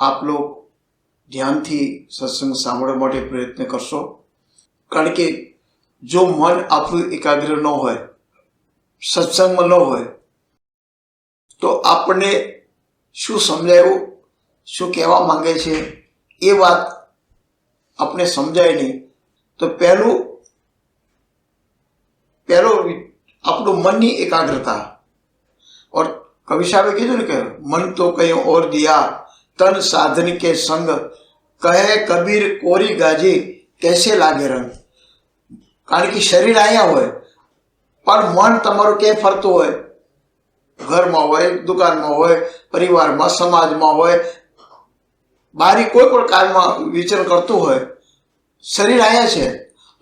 આપ લોક ધ્યાનથી સત્સંગ સાંભળવા માટે પ્રયત્ન કરશો. કારણ કે જો મન આપણું એકાગ્ર ન હોય, સત્સંગમાં ન હોય, તો આપણને શું સમજાયું, શું કહેવા માંગે છે, એ વાત આપણે સમજાય નહીં. તો પહેલું, પહેલો આપણું મનની એકાગ્રતા. ઓર કવિ સાહેબે કીધું ને કે, મન તો કંઈ ઓર દિયા તન સાધન કે સંગ? કહે કબીર, કોરી ગાજી, કેસે લાગે રંગ? કારણ કે શરીર અહીંયા હોય, પણ મન તમારું કે ફરતું હોય? ઘરમાં હોય, દુકાનમાં હોય, પરિવારમાં, સમાજમાં હોય, બારી કોઈ પણ કાળમાં વિચરણ કરતું હોય, શરીર અહીંયા છે,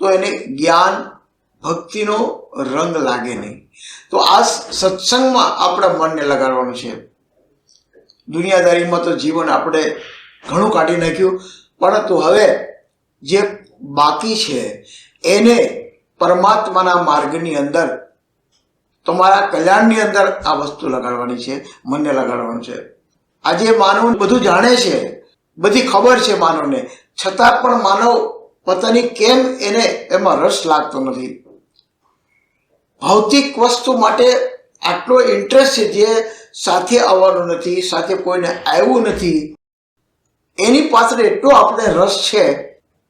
તો એને જ્ઞાન, ભક્તિનો રંગ લાગે નહીં. તો આ સત્સંગમાં આપણા મનને લગાડવાનું છે. દુનિયાદારીમાં તો જીવન આપણે ઘણું કાઢી નાખ્યું. પરંતુ હવે જે બાકી છે, એને પરમાત્માના માર્ગની અંદર, તમારા કલ્યાણની અંદર આ વસ્તુ લગાડવાની છે મનને લગાડવાનું છે. આજે માનવ બધું જાણે છે, બધી ખબર છે માનવને. છતાં પણ માનવ પોતાની કેમ એને એમાં રસ લાગતો નથી. ભૌતિક વસ્તુ માટે આટલો ઇન્ટરેસ્ટ છે જે સાથે આવવાનું નથી, સાથે કોઈને આવ્યું નથી, એની પાછળ એટલો આપણે રસ છે,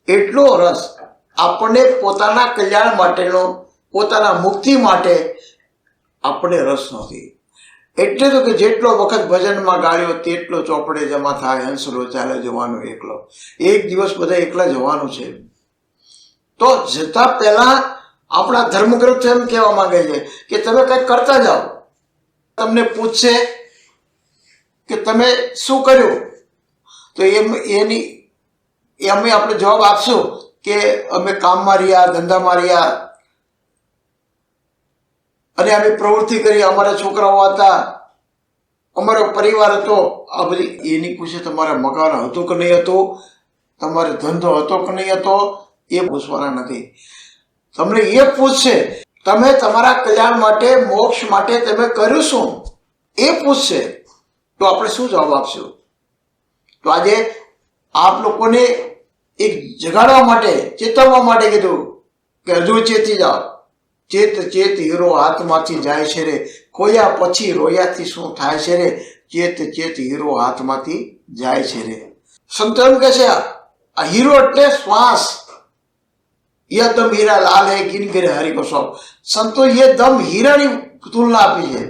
એટલો રસ આપણને પોતાના કલ્યાણ માટેનો, પોતાના મુક્તિ માટે આપણે રસ નથી. એટલે તો કે જેટલો વખત ભજનમાં ગાળ્યો, તેટલો ચોપડે જમા થાય હંસલો ચાલે જવાનું એકલો. એક દિવસ બધા એકલા જવાનું છે. તો જતા પહેલા આપણા ધર્મગ્રંથ એમ કહેવા માંગે છે કે તમે કંઈક કરતા જાઓ. તમને પૂછશે કે તમે શું કર્યું? તો એમ એની એ અમે આપણે જવાબ આપશું કે અમે કામમાં રહ્યા, ધંધામાં રહ્યા. અને અમે પ્રવૃત્તિ કરી, અમારા છોકરાઓ હતા, અમારો પરિવાર હતો. આ બધી એની પૂછે તમારા મકાન હતું કે નહીં હતું? તમારે ધંધો હતો કે નહીં હતો? એ પૂછવાના નથી. તમને એ પૂછશે, તમે તમારા કલ્યાણ માટે, મોક્ષ માટે તમે કર્યું શું? એ પૂછશે. તો આપણે શું જવાબ આપશું? તો આજે આપ લોકોને એક જગાડવા માટે, ચેતવવા માટે કીધું કે હજુ ચેતી જાઓ. ચેત ચેત હીરો હાથમાંથી જાય છે રે. ખોયા પછી રોયાથી શું થાય છે રે? ચેત ચેત હીરો હાથમાંથી જાય છે રે. સંતો એમ કહે છે, આ હીરો એટલે શ્વાસ. यह दम हीरा लाल है किन गिरे हरि को सौ સંતો એ દમ હીરાની તુલના આપી છે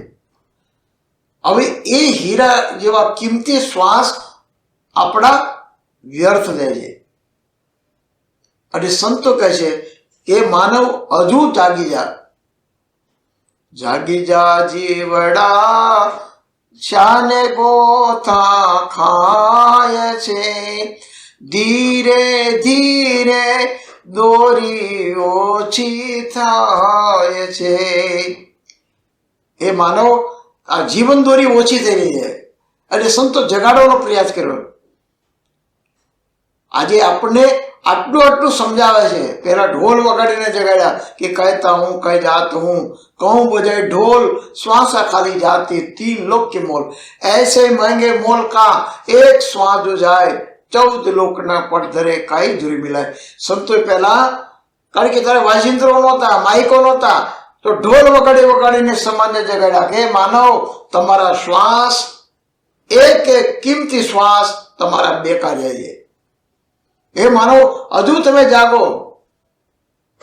હવે એ હીરા જેવા કિંમતી શ્વાસ આપણા વ્યર્થ જાય છે અને સંતો કહે છે કે માનવ હજુ જાગી જા જાગી જા જીવડા શાને ગોથા ખાય છે ધીરે ધીરે દોરી ઓછી થાય છે. એ માનો, આ જીવન દોરી ઓછી થઈ રહી છે. અને સંતો જગાડવાનો પ્રયાસ કર્યો. આજે આપણને આટલું આટલું સમજાવે છે. પહેલા ઢોલ વગાડીને જગાડ્યા કે કહેતા હું, કઈ જાત હું. કહું બજાય ઢોલ શ્વાસા ખાલી જાતી તીન લોક કે મોલ. એસે મહેંગે મોલ કા? એક શ્વાસ જો જાય ચૌદ લોકના પડધરે કાંઈ ધૂરી મિલાય સંતોએ પહેલા, કારણ કે ત્યારે વાજિંત્રો નહોતા, માઇકો નહોતા, તો ઢોલ વગાડી વગાડીને સમાજને જગાડ્યા કે, માનવ, તમારા શ્વાસ, એક એક કિંમતી શ્વાસ તમારા બેકાર જાય એ માનવ, હજુ તમે જાગો.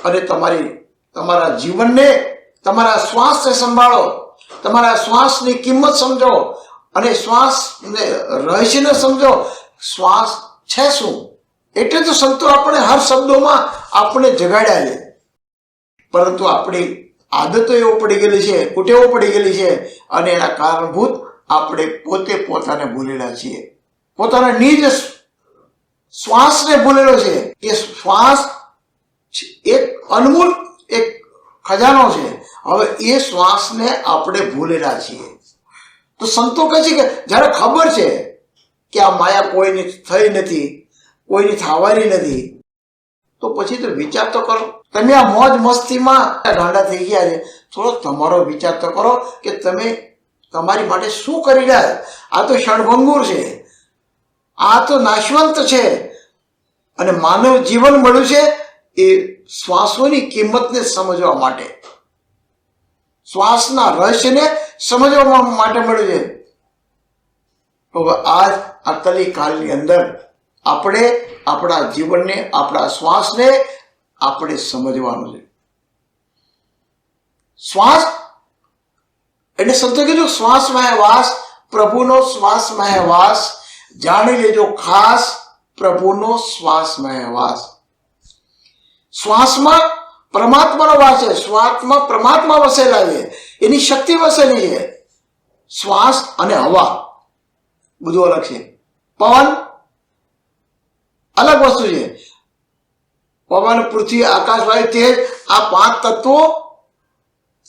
અને તમારી, તમારા જીવનને, તમારા શ્વાસને સંભાળો. તમારા શ્વાસની કિંમત સમજો. અને શ્વાસને રહસ્યને સમજો. શ્વાસ છે શું? એટલે તો સંતો આપણે હર શબ્દોમાં આપણે જગાડ્યા છે. પરંતુ આપણી આદતો એવો પડી ગયેલી છે, કુટેવો પડી ગયેલી છે અને એના કારણભૂત આપણે પોતે પોતાને ભૂલેલા છીએ. પોતાના નિજ શ્વાસને ભૂલેલો છે. એ શ્વાસ એક અનમોલ, એક ખજાનો છે. હવે એ શ્વાસને આપણે ભૂલેલા છીએ. તો સંતો કહે છે કે, જ્યારે ખબર છે કે આ માયા કોઈની થઈ નથી, કોઈની થવાની નથી. તો પછી તો વિચાર તો કરો. તમે આ મોજ મસ્તીમાં ગાંડા થઈ ગયા છે. થોડો તમારો વિચાર તો કરો કે તમે તમારી માટે શું કરી રહ્યા આ તો ક્ષણભંગુર છે. આ તો નાશવંત છે. અને માનવ જીવન મળ્યું છે એ શ્વાસોની કિંમતને સમજવા માટે. શ્વાસના રહસ્યને સમજવા માટે મળ્યું છે. તો આજ આ કાળની અંદર આપણે આપણા જીવનને, આપણા શ્વાસને આપણે સમજવાનું છે. શ્વાસ, એટલે સંતો કીધું શ્વાસમાં વાસ, પ્રભુનો શ્વાસમાં વાસ. જાણી લેજો ખાસ, પ્રભુનો શ્વાસમાં વાસ. શ્વાસમાં પરમાત્માનો વાસ છે. શ્વાસમાં પરમાત્મા વસેલા છે. એની શક્તિ વસેલી છે. શ્વાસ અને હવા. બધું અલગ છે. પવન અલગ વસ્તુ છે. પવન, પૃથ્વી, આકાશ, વાયુ, તેજ, આ પાંચ તત્વો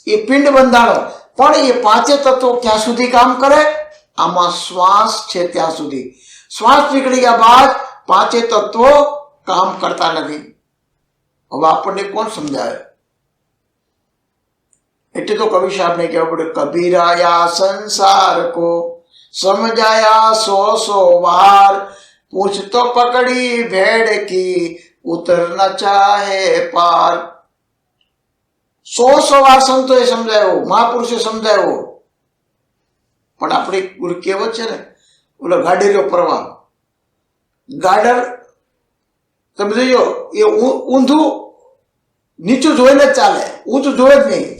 એ પિંડ બંધાણો. પણ એ પાંચે તત્વો ક્યાં સુધી કામ કરે? આમાં શ્વાસ છે ત્યાં સુધી. શ્વાસ નીકળી ગયા બાદ પાંચે તત્વો કામ કરતા નથી. હવે આપણને કોણ સમજાવે? એટલે તો કવિ સાહેબને કહેવું પડે કબીરાયા સંસાર કો સમજાયા સો સો વાર પૂછ તો પકડી ભેડ કી ઉતર ન ચાહે પાર સો સો વાર સંતોએ સમજાયો મહાપુરુષે સમજાયો પણ આપણી ગુરુ કહેવત છે ને ઓલો ગાડેરીઓ પ્રવાહ ગાડર તમે જોયો એ ઊ- ઊંધું નીચું જોઈને જ ચાલે ઊંચું જોવે જ નહીં.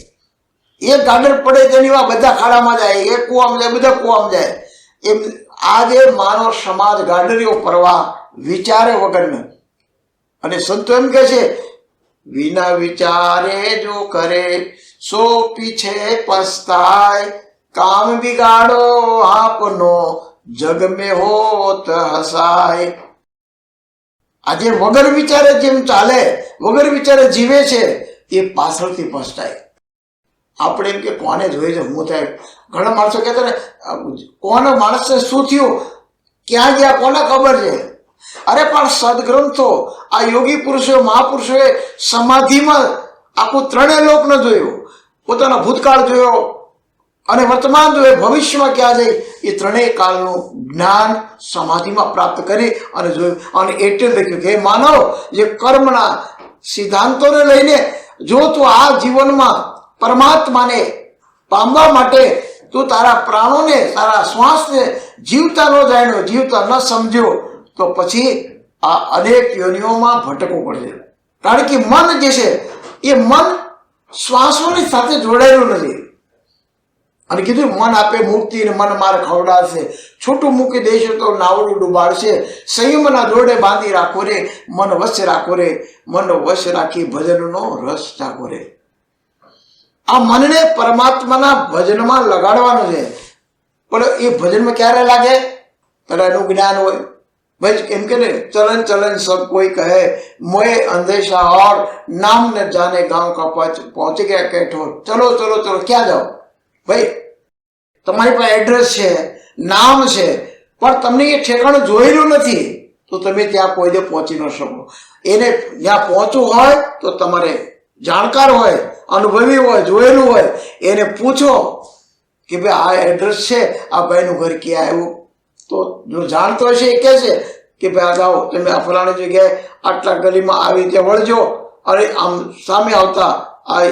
એક ગાડર પડે તેની વા બધા ખાડામાં જાય, એક કૂવામાં જાય, બધા કૂવામાં જાય. એમ આજે માનવ સમાજ ગાડરીઓ પરવા વિચારે વગરનો. અને સંતો એમ કહે છે, વિના વિચારે જો કરે, સો પીછે પસ્તાય. કામ બિગાડો આપનો, જગ મે હોત હસાય. આજે વગર વિચારે જેમ ચાલે, વગર વિચારે જીવે છે, એ પાછળથી પસ્તાય. આપણે એમ કે કોને જોઈએ છે? હું થાય ઘણા માણસો કહેતા ને કોનો માણસને શું થયું? ક્યાં ગયા? કોને ખબર છે? અરે પણ સદગ્રંથો, આ યોગી પુરુષો મહાપુરુષોએ સમાધિમાં આખું ત્રણેય લોક ન જોયું. પોતાનો ભૂતકાળ જોયો અને વર્તમાન જોયે. ભવિષ્યમાં ક્યાં જાય? એ ત્રણેય કાળનું જ્ઞાન સમાધિમાં પ્રાપ્ત કરી અને જોયું. અને એટલે લખ્યું કે માનવ, જે કર્મના સિદ્ધાંતોને લઈને જો તું આ જીવનમાં પરમાત્માને પામવા માટે તું તારા પ્રાણોને, તારા શ્વાસને જીવતા ન જાણ્યો, જીવતા ન સમજ્યો, તો પછી આ અનેક યોનિઓમાં ભટકવું પડશે. કારણ કે મન જે છે, એ મન શ્વાસોની સાથે જોડાયેલું નથી. અને કીધું, મન આપે મુક્તિ ને મન માર ખવડાવશે. છૂટું મૂકી દેશે તો નાવડું ડુબાડશે. સંયમના જોડે બાંધી રાખો રે, મન વશ રાખો રે, મન વશ રાખી ભજનનો રસ ચાખો રે. આ મનને પરમાત્માના ભજનમાં લગાડવાનું છે. પણ એ ભજનમાં ક્યારે લાગે? ત્યારે એનું જ્ઞાન હોય. ભાઈ એમ કે ને, ચલન ચલન સબ કોઈ કહે. મોએ અંદેશા ઓર નામ ને જાને ગાંવ કા પહોંચી ગયા કેઠો. ચલો ચલો ચલો, ક્યાં જાઓ? ભાઈ, તમારી પાસે એડ્રેસ છે, નામ છે, પણ તમને એ ઠેકાણું જોયેલું નથી. તો તમે ત્યાં કોઈ દે પહોંચી ન શકો. એને જ્યાં પહોંચવું હોય તો તમારે જાણકાર હોય, અનુભવી હોય, જોયેલું હોય, એને પૂછો કે ભાઈ આ એડ્રેસ છે, આ ભાઈનું ઘર ક્યાં આવ્યું તો જો જાણતો હશે એ કહે છે કે ભાઈ આ જાઓ તમે આ ફલાણી જગ્યાએ આટલા ગલીમાં આવી રીતે વળજો અને આમ સામે આવતા આ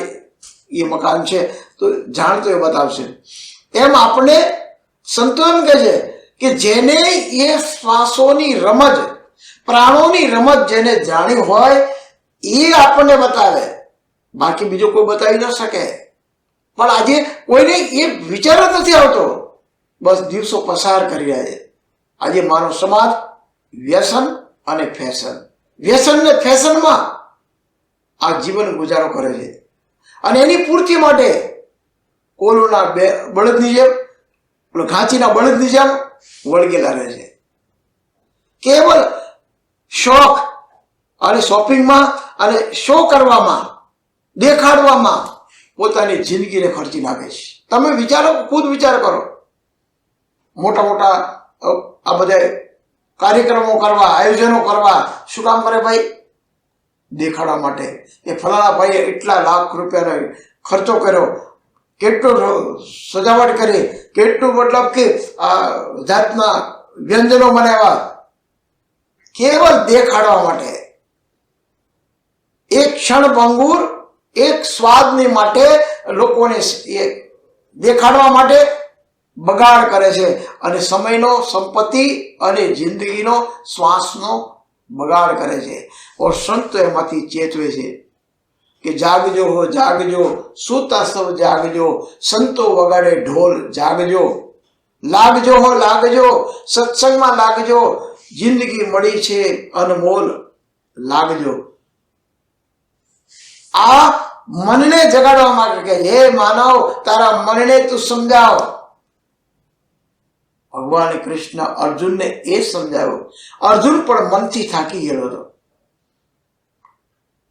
એ મકાન છે, તો જાણતો એ બતાવશે. એમ આપણે સંતો કહે છે કે જેને એ શ્વાસોની રમજ પ્રાણોની રમત જેને જાણી હોય, એ આપણને બતાવે. બાકી બીજો કોઈ બતાવી ન શકે. પણ આજે કોઈને એ વિચાર જ નથી આવતો. બસ દિવસો પસાર કરી રહ્યા છે. આજે મારો સમાજ વ્યસન અને ફેશન. વ્યસન ને ફેશનમાં આ જીવન ગુજારો કરે છે. અને એની પૂર્તિ માટે કોલોના બે બળદની જેમ ઘાંચીના બળદની જેમ વળગેલા રહે છે. કેવલ શોખ અને શોપિંગમાં અને શો કરવામાં દેખાડવામાં પોતાની જિંદગીને ખર્ચી નાખે છે. તમે વિચારો, ખુદ વિચાર કરો. મોટા મોટા આ બધા કાર્યક્રમો કરવા, આયોજનો કરવા, શું કામ કરે ભાઈ? દેખાડવા માટે. એ ફલાણા ભાઈએ એટલા લાખ રૂપિયાનો ખર્ચો કર્યો. કેટલો સજાવટ કરી. કેટલું મતલબ કે આ જાતના વ્યંજનો બનાવ્યા. કેવલ દેખાડવા માટે. એક ક્ષણ ભંગુર એક સ્વાદની માટે લોકોને એ દેખાડવા માટે બગાડ કરે છે અને સમયનો, સંપત્તિ અને જિંદગીનો શ્વાસનો બગાડ કરે છે. ઓર સંતો એમાંથી ચેતવે છે કે જાગજો હો, જાગજો, સૂતા સૌ જાગજો, સંતો વગાડે ઢોલ જાગજો. લાગજો હો, લાગજો, સત્સંગમાં લાગજો. જિંદગી મળી છે અનમોલ, લાગજો. આ મનને જગાડવા માટે કે, હે માનવ, તારા મનને તું સમજાવ. ભગવાન કૃષ્ણ અર્જુનને એ સમજાવ્યો. અર્જુન પણ મનથી થાકી ગયેલો હતો.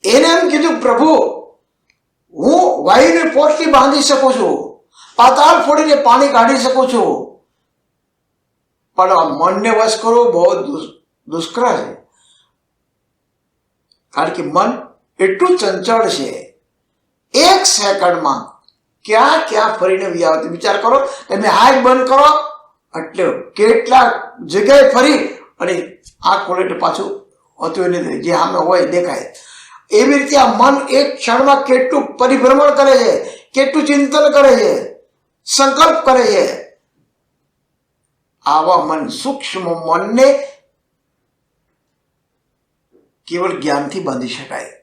એને એમ કીધું, પ્રભુ, હું વાયુને પોટલી બાંધી શકું છું, પાતાળ ફોડીને પાણી કાઢી શકું છું, પણ મનને વશ કરવું બહુ દુષ- દુષ્કર છે. કારણ કે મન એટલું ચંચળ છે. એક સેકન્ડમાં ક્યાં ક્યાં ફરીને વ્યાવતી. વિચાર કરો, તમે આંખ બંધ કરો, એટલે કેટલા જગ્યાએ ફરી અને આ ક્વોલિટી પાછું હતું એને જે સામે હોય દેખાય. એવી રીતે આ મન એક ક્ષણમાં કેટલું પરિભ્રમણ કરે છે, કેટલું ચિંતન કરે છે, સંકલ્પ કરે છે. આવા મન, સૂક્ષ્મ મનને કેવળ જ્ઞાનથી બાંધી શકાય.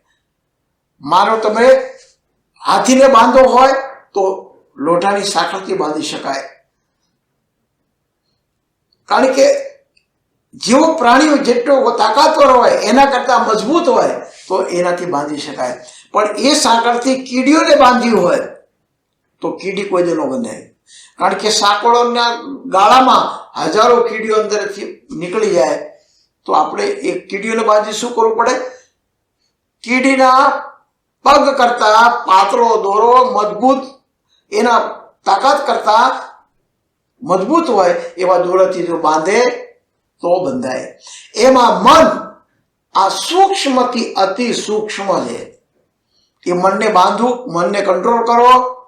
માનો તમે હાથીને બાંધો હોય તો લોઢાની સાંકળથી બાંધી શકાય. કારણ કે જેવો પ્રાણીઓ જેટલો તાકાતવર હોય, એના કરતાં મજબૂત હોય, તો એનાથી બાંધી શકાય. પણ એ સાંકળથી કીડીઓને બાંધ્યું હોય, તો કીડી કોઈ દેલો બને કારણ કે સાંકળોના ગાળામાં હજારો કીડીઓ અંદરથી નીકળી જાય. તો આપણે એ કીડીઓને બાંધી શું કરવું પડે? કીડીના પગ કરતા પાતળો, દોરો, મજબૂત, એના તાકાત કરતા મજબૂત હોય એવા દોરાથી જો બાંધે, તો બંધાય. એમાં મન આ સૂક્ષ્મથી અતિ સૂક્ષ્મ છે. એ મનને બાંધવું મનને કંટ્રોલ કરવો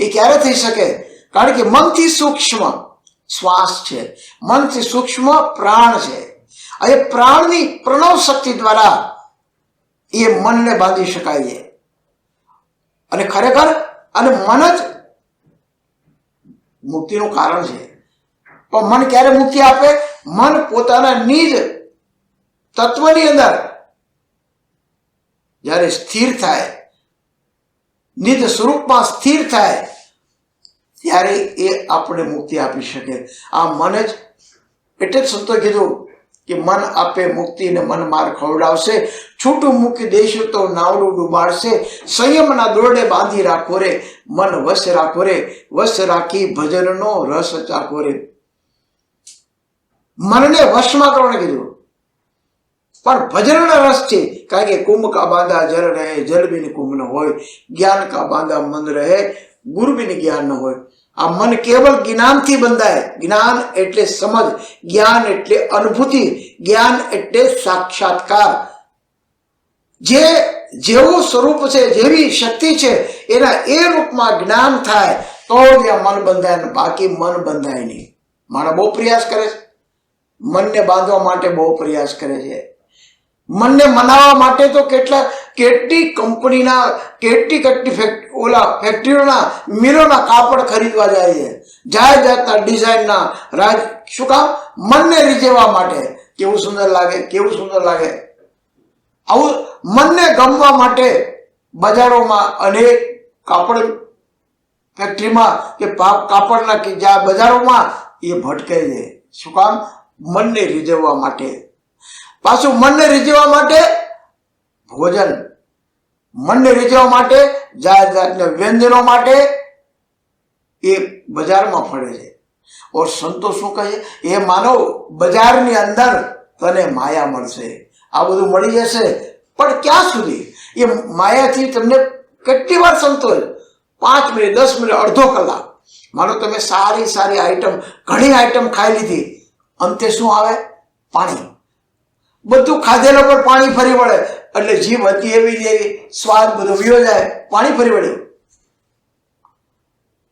એ ક્યારે થઈ શકે? કારણ કે મનથી સૂક્ષ્મ શ્વાસ છે. મનથી સૂક્ષ્મ પ્રાણ છે. અને પ્રાણની પ્રણવ શક્તિ દ્વારા એ મનને બાંધી શકાય. છે અને ખરેખર અને મન જ મુક્તિનું કારણ છે. પણ મન ક્યારે મુક્તિ આપે? મન પોતાના નિજ તત્વની અંદર જ્યારે સ્થિર થાય, નિજ સ્વરૂપમાં સ્થિર થાય, ત્યારે એ આપણે મુક્તિ આપી શકે. આ મન જ એટલે જ સંતો કીધું કે મન આપે મુક્તિ ને મન માર ખવડાવશે. છૂટું મૂકી દેશું તો નાવડું ડૂબાડશે. સંયમના દોરડે બાંધી રાખો રે, મન વશ રાખો રે, વશ રાખી ભજનનો રસ ચાખો રે. મનને વશમાં કરવાને કીધું પણ ભજનનો રસ છે, કારણ કે કુંભ કા બાંધા જળ રહે જલ બિન કુંભ ન હોય, જ્ઞાન કા બાંધા મન રહે, ગુરુ બિન જ્ઞાન હોય. આ મન કેવલ જ્ઞાનથી બંધાય. જ્ઞાન એટલે સમજ, જ્ઞાન એટલે અનુભૂતિ, જ્ઞાન એટલે સાક્ષાત્કાર. જે જેવું સ્વરૂપ છે, જેવી શક્તિ છે, એના એ રૂપમાં જ્ઞાન થાય, તો જ આ મન બંધાય બાકી મન બંધાય નહીં. માણસ બહુ પ્રયાસ કરે છે. મનને બાંધવા માટે બહુ પ્રયાસ કરે છે. મનને મનાવવા માટે તો કેટલા, કેટલી કંપનીના, કેટલી કેટલી ફેક્ટ ઓલા ફેક્ટરીઓના મિલોના કાપડ ખરીદવા જાય છે. જાત જાતના ડિઝાઇનના રાજ, શું કામ? મનને રીઝવવા માટે. કેવું સુંદર લાગે, કેવું સુંદર લાગે. આવું મનને ગમવા માટે બજારોમાં અનેક કાપડ ફેક્ટરીમાં કે કાપડના કે જ્યાં બજારોમાં એ ભટકે છે. શું કામ? મનને રીઝવવા માટે. પાછું મનને રીઝવવા માટે ભોજન, મનને રીઝવવા માટે જાત જાતના વ્યંજનો માટે એ બજારમાં ફરે છે. ઓર સંતો શું કહે એ માનવ બજારની અંદર તને માયા મળશે. આ બધું મળી જશે. પણ ક્યાં સુધી? એ માયાથી તમને કેટલી વાર સંતોષ પાંચ મિનિટ, દસ મિનિટ, અડધો કલાક. માનો તમે સારી સારી આઈટમ ઘણી આઈટમ ખાઈ લીધી. અંતે શું આવે? પાણી. બધું ખાધેલો પર પાણી ફરી વળે. એટલે જીભ હતી એવી જેવી સ્વાદ બધો વિયો જાય, પાણી ફરી વળે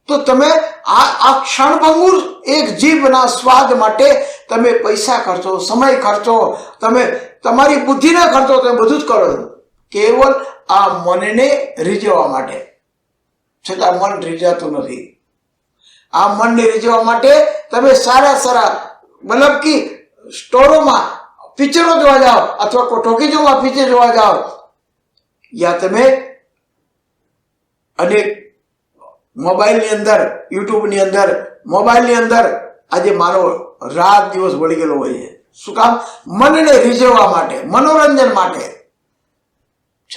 તો તમે આ આ ક્ષણભંગુર એક જીભના સ્વાદ માટે તમે પૈસા ખર્ચો, સમય ખર્ચો, તમે તમારી બુદ્ધિને ખર્ચો તમે બધું જ કરો કેવલ આ મનને રીઝવવા માટે. છતાં મન રીઝાતું નથી. આ મનને રીઝવવા માટે તમે સારા સારા, મતલબ કે સ્ટોરોમાં પિક્ચરો જોવા જાઓ અથવા કોઈ જોવા પિક્ચર જોવા જાઓ, યા તમે અને મોબાઈલની અંદર, યુટ્યુબની અંદર, મોબાઈલની અંદર આજે મારો રાત દિવસ વળી ગયેલો હોય છે. શું કામ? મનને રીઝવવા માટે, મનોરંજન માટે.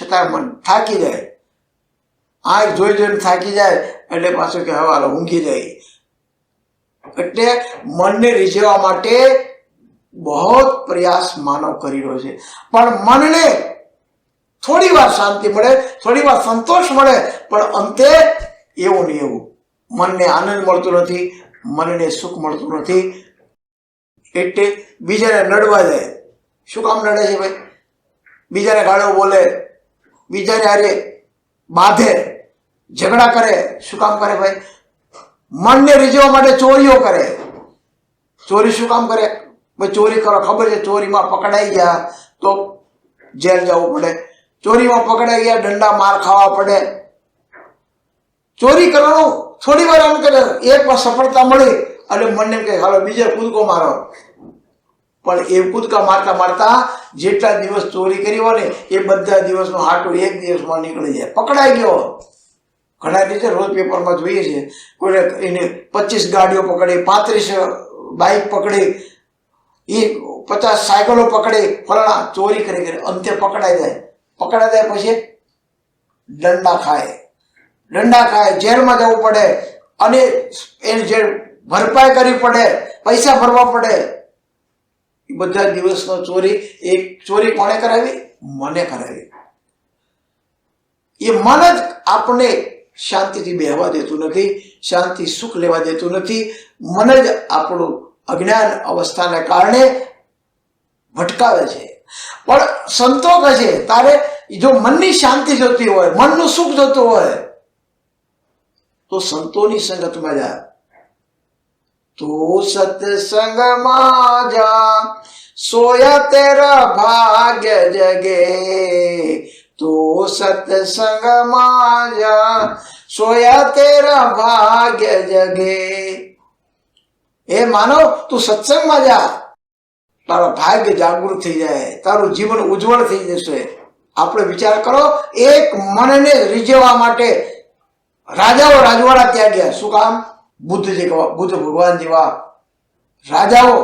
છતાં મન થાકી જાય. આંખ જોઈ જોઈને થાકી જાય એટલે પાછું કે હવે ઊંઘી જાય. એટલે મનને રીઝવવા માટે બહુ પ્રયાસ માનવ કરી રહ્યો છે. પણ મનને થોડી વાર શાંતિ મળે, થોડી વાર સંતોષ મળે, પણ અંતે એવું ને એવું. મનને આનંદ મળતો નથી, મનને સુખ મળતું નથી. એટલે બીજાને નડવા જાય શું કામ નડે છે ભાઈ? બીજાને ગાળો બોલે, બીજાને હારે બાંધે, ઝઘડા કરે, શું કામ કરે ભાઈ? મનને રીઝવવા માટે ચોરીઓ કરે. ચોરી શું કામ કરે? ભાઈ ચોરી કરો, ખબર છે? ચોરીમાં પકડાઈ ગયા તો જેલ જવું પડે. ચોરીમાં પકડાઈ ગયા દંડા માર ખાવા પડે. ચોરી કરવાનું થોડી વાર આમ કરે, એક વાર સફળતા મળી અને મને એમ કે હાલો, બીજે કૂદકો મારો. પણ એ કૂદકા મારતા મારતા જેટલા દિવસ ચોરી કરી હોય ને, એ બધા દિવસનું હાટું એક દિવસમાં નીકળી જાય. પકડાઈ ગયો. ઘણા રીતે રોજ પેપરમાં જોઈએ છે, કોઈને એને પચીસ ગાડીઓ પકડી, પાંત્રીસ બાઇક પકડી એ પચાસ સાયકલો પકડે, ફલાણા ચોરી કરી, કરે, અંતે પકડાઈ જાય. પકડાઈ જાય પછી દંડા ખાય. દંડા ખાય, જેલમાં જવું પડે અને એની જે ભરપાઈ કરવી પડે, પૈસા ભરવા પડે. બધા દિવસનો ચોરી, એ ચોરી કોણે કરાવી? મને કરાવી. એ મન જ આપણે શાંતિથી બેહવા દેતું નથી, શાંતિ સુખ લેવા દેતું નથી. મન જ આપણું અજ્ઞાન અવસ્થાને કારણે ભટકાવે છે. પણ સંતો કહે છે, તારે જો મનની શાંતિ જોતી હોય, મનનું સુખ જોતું હોય, તો સંતોની સંગતમાં જા. તો સત્સંગમાં જા. સોયા તેરા ભાગ્ય જગે. તો સત્સંગમાં જા. સોયા તેરા ભાગ્ય જગે. એ માનવ તું સત્સંગમાં જા. તારો ભાગ્ય જાગૃત થઈ જાય. તારું જીવન ઉજ્જવળ થઈ જશે. આપણે વિચાર કરો, એક મનને રીઝવવા માટે રાજાઓ રાજવાડા ત્યાગ્યા શું કામ? બુદ્ધ જેવા બુદ્ધ ભગવાન જેવા રાજાઓ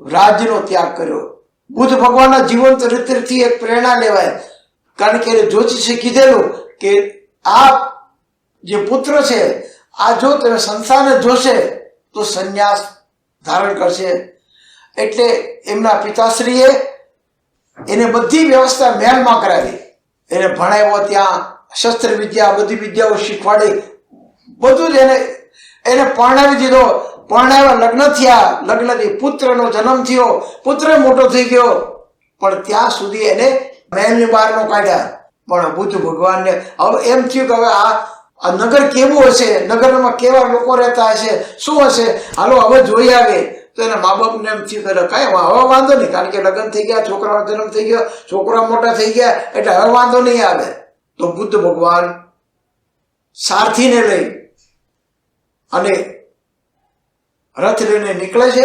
રાજ્યનો ત્યાગ કર્યો. બુદ્ધ ભગવાનના જીવંત ચરિત્રથી એક પ્રેરણા લેવાય. કારણ કે એને જ્યોતિષે કીધેલું કે આ જે પુત્ર છે, આ જો તમે સંસારને જોશે તો સંન્યાસ ધારણ કરશે. એટલે એમના પિતાશ્રીએ એને બધી વ્યવસ્થા મહેલમાં કરાવી. એને ભણાવ્યો ત્યાં, શસ્ત્ર વિદ્યા, બધી વિદ્યાઓ શીખવાડી. બધું જ એને એને પરણાવી દીધો. પરણાવ્યા લગ્ન થયા. લગ્નથી પુત્રનો જન્મ થયો. પુત્ર મોટો થઈ ગયો. પણ ત્યાં સુધી એને મહેલની બહારનો કાઢ્યા. પણ બુદ્ધ ભગવાનને, હવે એમ થયું કે હવે આ આ નગર કેવું હશે? નગરમાં કેવા લોકો રહેતા હશે? શું હશે? હાલો, હવે જોઈ આવે. તો એના મા બાપને એમ થયું કે કાંઈ હવે વાંધો નહીં, કારણ કે લગ્ન થઈ ગયા, છોકરાનો જન્મ થઈ ગયો, છોકરા મોટા થઈ ગયા, એટલે હવે વાંધો નહીં આવે. તો બુદ્ધ ભગવાન સારથીને લઈ અને રથ લઈને નીકળે છે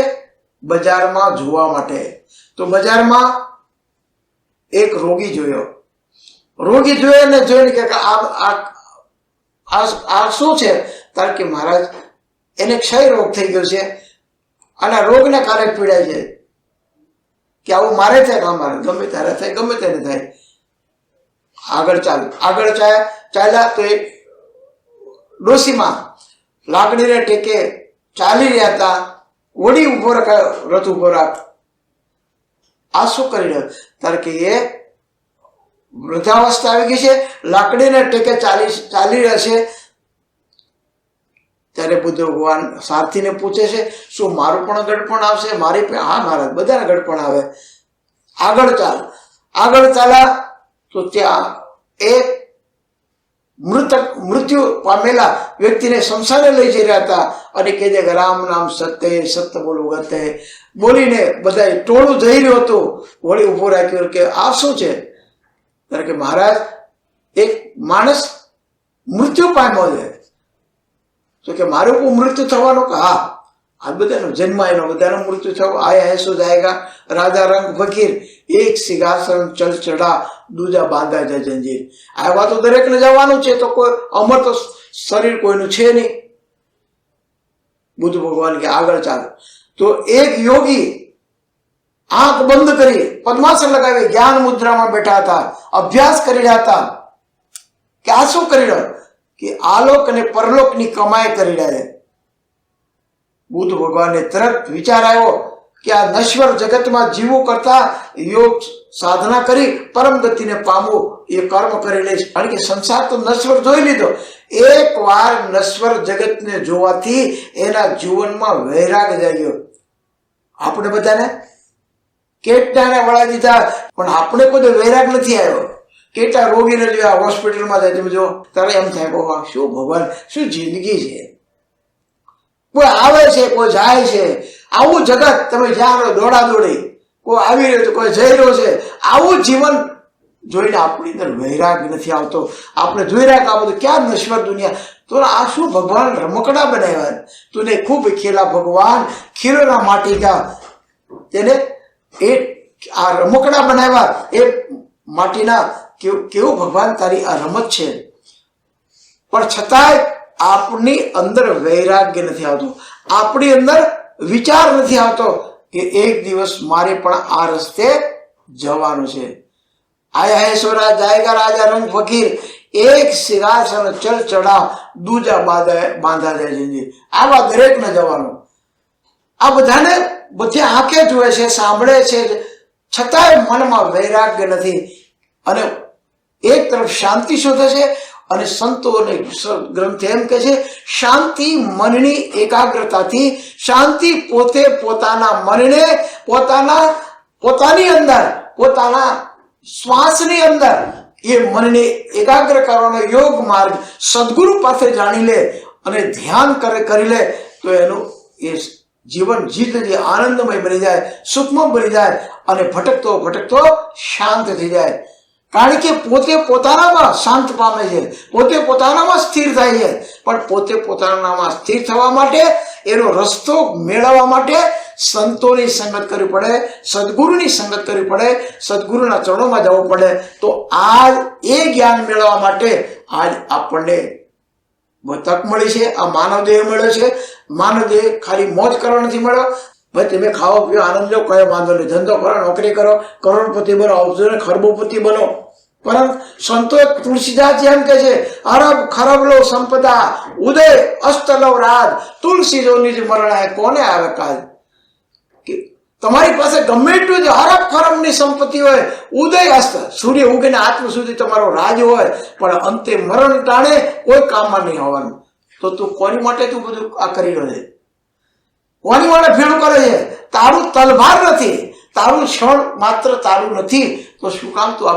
બજારમાં જોવા માટે. તો બજારમાં એક રોગી જોયો. રોગી જોયો ને જોઈને કે આ આ શું છે? કારણ કે મહારાજ, એને ક્ષય રોગ થઈ ગયો છે. અને રોગને કારણે પીડાય છે. કે આવું મારે થાય ના મારે? ગમે ત્યારે થાય, ગમે ત્યારે થાય. આગળ ચાલ આગળ ચાલ્યા તો એ ડોસીમાં લાકડીને ટેકે ચાલી રહ્યા હતા. વડી ઊભો રખાયો, રથ ઊભો રાખ. આ શું કરી રહ્યો? તારે કે એ વૃદ્ધાવસ્થા આવી ગઈ છે. લાકડીને ટેકે ચાલી ચાલી રહ્યા છે. ત્યારે બુદ્ધ ભગવાન સારથીને પૂછે છે, શું મારું પણ ગડપણ આવશે? મારી પણ હા મહારાજ, બધાને ગડપણ આવે. આગળ ચાલ. આગળ ચાલ્યા તો ત્યાં એક મૃતક, મૃત્યુ પામેલા વ્યક્તિને સંસારે લઈ જઈ રહ્યા હતા અને કે, રામ નામ સત્ય સત્ય બોલવું ગતે. બોલીને બધા ટોળું જઈ રહ્યું હતું. વળી ઊભો રાખ્યો કે, આ શું છે? ત્યારે કે મહારાજ, એક માણસ મૃત્યુ પામ્યો છે. તો કે મારું પણ મૃત્યુ થવાનું કે હા, આ બધાનો જન્મ એનો, બધાનો મૃત્યુ થયો આયા હેસો જાયગા, રાજા રંગ ફકીર, એક સિંહાસન ચલ ચડા દૂજા બાંધા જાય જંજીર. આવા તો દરેકને જવાનું છે, તો કોઈ અમર તો શરીર કોઈનું છે નહીં. બુદ્ધ ભગવાન કે આગળ ચાલો. તો એક યોગી આંખ બંધ કરી પદ્માસન લગાવી જ્ઞાન મુદ્રામાં બેઠા હતા, અભ્યાસ કરી રહ્યા હતા. કે આ શું કરી રહ્યો? કે આલોક અને પરલોકની કમાઈ કરી રહ્યા છે. બુદ્ધ ભગવાનને તરત વિચાર આવ્યો કે આ નશ્વર જગતમાં જીવવું કરતા યોગ સાધના કરી પરમ ગતિને પામવું, એ કર્મ કરી લઈશ. કારણ કે સંસાર તો નશ્વર જોઈ લીધો. એક વાર નશ્વર જગતને જોવાથી એના જીવનમાં વૈરાગ જાગ્યો. આપણે બધાને કેટલાને વળા દીધા? પણ આપણે કોઈ વૈરાગ નથી આવ્યો. કેટલા રોગીને જોયા હોસ્પિટલમાં જાય, તમે જો. તારે એમ થાય કહો શું ભગવાન? શું જિંદગી છે? કોઈ આવે છે, કોઈ જાય છે. આવું જગત, તમે જ્યાં દોડા દોડી કોઈ આવી રહ્યો છે, કોઈ જઈ રહ્યો છે. આવું જીવન જોઈને આપણી અંદર વૈરાગ નથી આવતો. આપણે જોઈ રહ્યા કે તો ક્યાં નશ્વર દુનિયા. તો આ શું ભગવાન રમકડા બનાવ્યા? તુને ખૂબ ખેલા ભગવાન. ખીરોના માટી કા. તેને એ આ રમકડા બનાવ્યા, એ માટીના કેવું ભગવાન તારી આ રમત છે? પણ છતાંય આપની અંદર વૈરાગ્ય નથી આવતું. આપણી અંદર વિચાર નથી આવતો કે એક દિવસ મારે પણ આ રસ્તે જવાનું છે. આયા હે સોરા જાયગા રાજા, રંગ ફકીર, એક સિરાસન ચલ ચડા દૂજા બાંધા બાંધા જાય જિંદગી આવા દરેકને જવાનું. આ બધાને બધે આંખે જુએ છે, સાંભળે છે, છતાંય મનમાં વૈરાગ્ય નથી. અને એક તરફ શાંતિ શોધે છે અને સંતો અને ગ્રંથ એમ કહે છે, શાંતિ મનની એકાગ્રતાથી, શાંતિ પોતે પોતાના મનને, પોતાના, પોતાની અંદર, પોતાના શ્વાસની અંદર, એ મનને એકાગ્ર કરવાનો યોગ માર્ગ સદગુરુ પાસે જાણી લે અને ધ્યાન કરે, કરી લે. તો એનું એ જીવન જીતથી આનંદમય બની જાય સુખમય બની જાય અને ભટકતો ભટકતો શાંત થઈ જાય. કારણ કે પોતે પોતાનામાં શાંત પામે છે, પોતે પોતાનામાં સ્થિર થાય છે. પણ પોતે પોતાનામાં સ્થિર થવા માટે, એનો રસ્તો મેળવવા માટે સંતોની સંગત કરવી પડે, સદગુરુની સંગત કરવી પડે, સદગુરુના ચરણોમાં જવું પડે. તો આજ એ જ્ઞાન મેળવવા માટે આજ આપણને તક મળી છે, આ માનવ દેહ મળ્યો છે. માનવ દેહ ખાલી મોજ કરવા નથી મળ્યો. ભાઈ, તમે ખાઓ, પીઓ, આનંદ લો કયો વાંધો નહીં. ધંધો કરો, નોકરી કરો, કરોડપતિ બનો આવજો ને ખરબોપતિ બનો. પરંતુ સંતો તુલસીદાસ એમ કે છે, અરબ ખરબ લો સંપદા, ઉદય અસ્ત લો રાજ. તુલસી જો નિજ મરણાય કોને આવે કાજ કે તમારી પાસે ગમે એટલું જ હરબ ખરબની સંપત્તિ હોય ઉદય અસ્ત સૂર્ય ઉગીને આત્મ સુધી તમારો રાજ હોય, પણ અંતે મરણ ટાણે કોઈ કામમાં નહીં હોવાનું તો તું કોની માટે તું બધું આ કરી રહ્યો છે? કોની માટે ભેળું કરે છે? તારું તલભાર નથી. તારું ક્ષણ માત્ર તારું નથી. તો શું કામ તું આ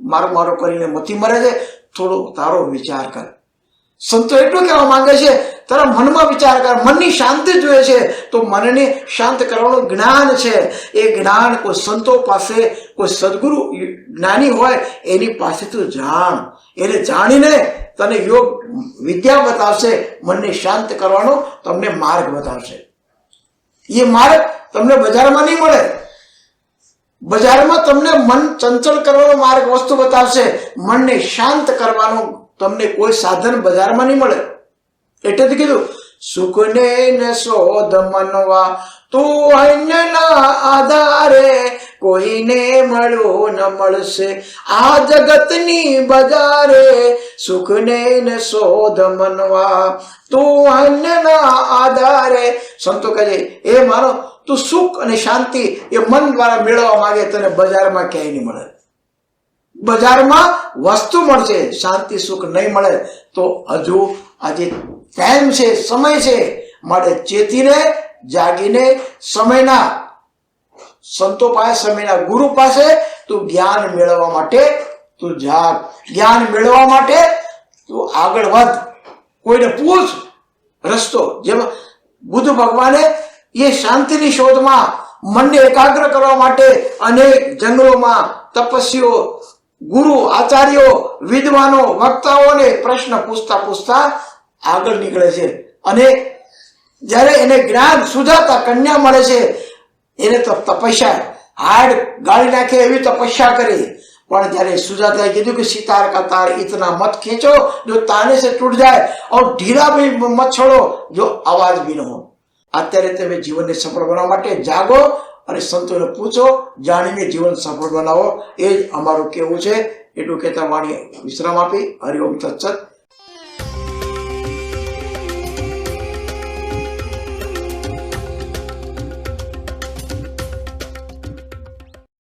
મારો મારો કરીને મથી મરે છે? થોડો તારો વિચાર કર. સંતો એટલું કહેવા માંગે છે, તારા મનમાં વિચાર કર, મનની શાંતિ જોઈએ છે, તો મનને શાંત કરવાનું જ્ઞાન છે. એ જ્ઞાન કોઈ સંતો પાસે, કોઈ સદગુરુ જ્ઞાની હોય, એની પાસે તું જાણ. એને જાણીને તને યોગ વિદ્યા બતાવશે, મનને શાંત કરવાનો તમને માર્ગ બતાવશે. એ માર્ગ તમને બજારમાં નહીં મળે. બજારમાં તમને મન ચંચળ કરવાનો માર્ગ વસ્તુ બતાવશે. મનને શાંત કરવાનું તમને કોઈ સાધન બજારમાં નહીં મળે. એટલે જ કીધું, સુખને ને શોધ મનવા, તું અન્યના આધારે કોઈને મળ્યો ન મળશે. આ જગતની બજારે સુખને ને શોધ મનવા, તું અન્યના આધારે. સંતો કહે એ માનો, તું સુખ અને શાંતિ એ મન દ્વારા મેળવવા માંગે તને બજારમાં ક્યાંય નહીં મળે. બજારમાં વસ્તુ મળશે, શાંતિ, સુખ નહીં મળે, તો હજુ આજે ટાઈમ છે, સમય છે. માટે ચેતીને, જાગીને સમયના સંતો પાસે, સમયના ગુરુ પાસે તું જ્ઞાન મેળવવા માટે તું જાગ. જ્ઞાન મેળવવા માટે તું આગળ વધ. કોઈને પૂછ રસ્તો. જેમાં બુદ્ધ ભગવાને એ શાંતિની શોધમાં મનને એકાગ્ર કરવા માટે અનેક જંગલોમાં તપસ્વીઓ ગુરુ, આચાર્યો, વિદ્વાનો, વક્તાઓને પ્રશ્ન પૂછતા પૂછતા આગળ નીકળે છે. અને જ્યારે એને જ્ઞાન સુધાતા કન્યા મળે છે, એને તો તપસ્યા, હાડ ગાળી નાખે એવી તપસ્યા કરી. પણ જ્યારે સુજાતાએ કીધું કે સિતાર કા તાર ઇતના મત ખેંચો, જો તાને સે ટૂટ જાય ઓર ઢીલા ભી મત છોડો, જો અવાજ ભી ન હો. અત્યારે તમે જીવનને સફળ બનાવવા માટે જાગો અને સંતોને પૂછો, જાણીને જીવન સફળ બનાવો એ જ અમારું કેવું છે. એટલું કહેતા વાણી વિશ્રામ આપી. હરિઓમ તત્સત.